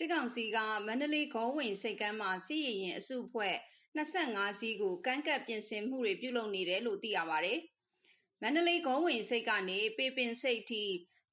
စစ်ကောင်စီကမန္တလေးဂေါဝင်စိတ်ကမ်းမှာစစ်ရရင်အစုအဖွဲ့25စီးကိုကန့်ကပ်ပြင်ဆင်မှုတွေပြုလုပ်နေတယ်လို့သိရပါတယ်။မန္တလေးဂေါဝင်စိတ်ကနေပေပင်စိတ်ထိ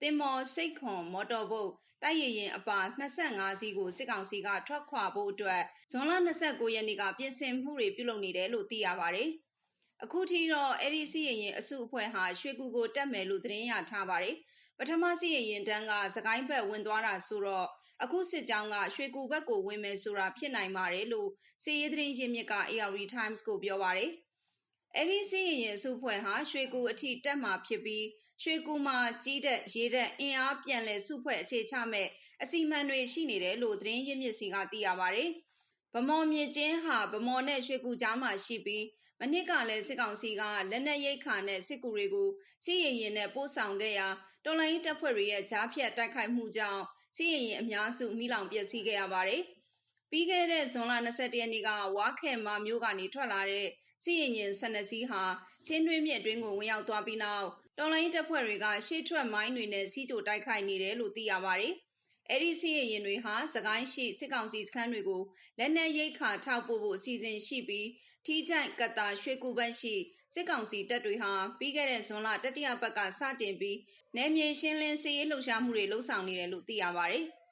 တင်မော်စိတ်ခွန်မော်တော်ဘုတ်တိုက်ရရင်အပါ25စီးကိုစစ်ကောင်စီကထွက်ခွာဖို့အတွက်ဇွန်လ29ရက်နေ့ကပြင်ဆင်မှုတွေပြုလုပ်နေတယ်လို့သိရပါတယ်။အခုထိတော့အဲ့ဒီစီရင်ရင်အစုအဖွဲ့ဟာရွှေကူကိုတက်မယ်လို့သတင်းရထားပါတယ်။ ပထမစီရင်ရင်တန်းကစကိုင်းဘက်ဝင်သွားတာဆိုတော့အခုစစ်ကြောင်းကရွှေကူဘက်ကိုဝင်မယ်ဆိုတာဖြစ်နိုင်ပါတယ်လို့စီရေးသတင်းရင်းမြစ်က AR Times ကိုပြောပါတယ်။အဲ့ဒီစီရင်ရင်အစုအဖွဲ့ဟာရွှေကူအထိတက်မှာဖြစ်ပြီးရွှေကူမှာကြီးတဲ့ရေတဲ့အင်အားပြန်လည်စုဖွဲ့အခြေချမဲ့အစီအမံတွေရှိနေတယ်လို့သတင်းရင်းမြစ်စီကသိရပါတယ်။ဗမော်မြေကျင်းဟာဗမော်နဲ့ရွှေကူကြားမှာရှိပြီး မနစ်ကလည်းစစ်ကောင်စီကလက်နက်ရိတ်ခါနဲ့စစ်ကူတွေကိုစီရင်ရင်နဲ့ပို့ဆောင်ခဲ့ရာတော်လိုင်းတပ်ဖွဲ့တွေရဲ့ကြားဖြတ်တိုက်ခိုက်မှုကြောင့်စီရင်ရင်အများစုမိလောင်ပျက်စီးခဲ့ရပါတယ်။ပြီးခဲ့တဲ့ဇွန်လ22ရက်နေ့ကဝါခဲမာမျိုးကနေထွက်လာတဲ့စီရင်ရင်ဆနစီဟာချင်းတွင်းမြစ်တွင်းကိုဝင်ရောက်သွားပြီးနောက်တော်လိုင်းတပ်ဖွဲ့တွေကရှေ့ထွက်မိုင်းတွေနဲ့စီးကြိုတိုက်ခိုက်နေတယ်လို့သိရပါတယ်။ အဲ့ဒီစီရင်ရင်တွေဟာစကိုင်းရှိစစ်ကောင်စီစခန်းတွေကိုလက်နက်ရိတ်ခါထောက်ပို့ဖို့အစီအစဉ်ရှိပြီးထီးချိုက်ကတာရွှေကူပန်းရှိစစ်ကောင်စီတပ်တွေဟာပြီးခဲ့တဲ့ဇွန်လတတိယပတ်ကစတင်ပြီးနယ်မြေရှင်းလင်းစီးရေးလှုပ်ရှားမှုတွေလှုပ်ဆောင်နေတယ်လို့သိရပါတယ်။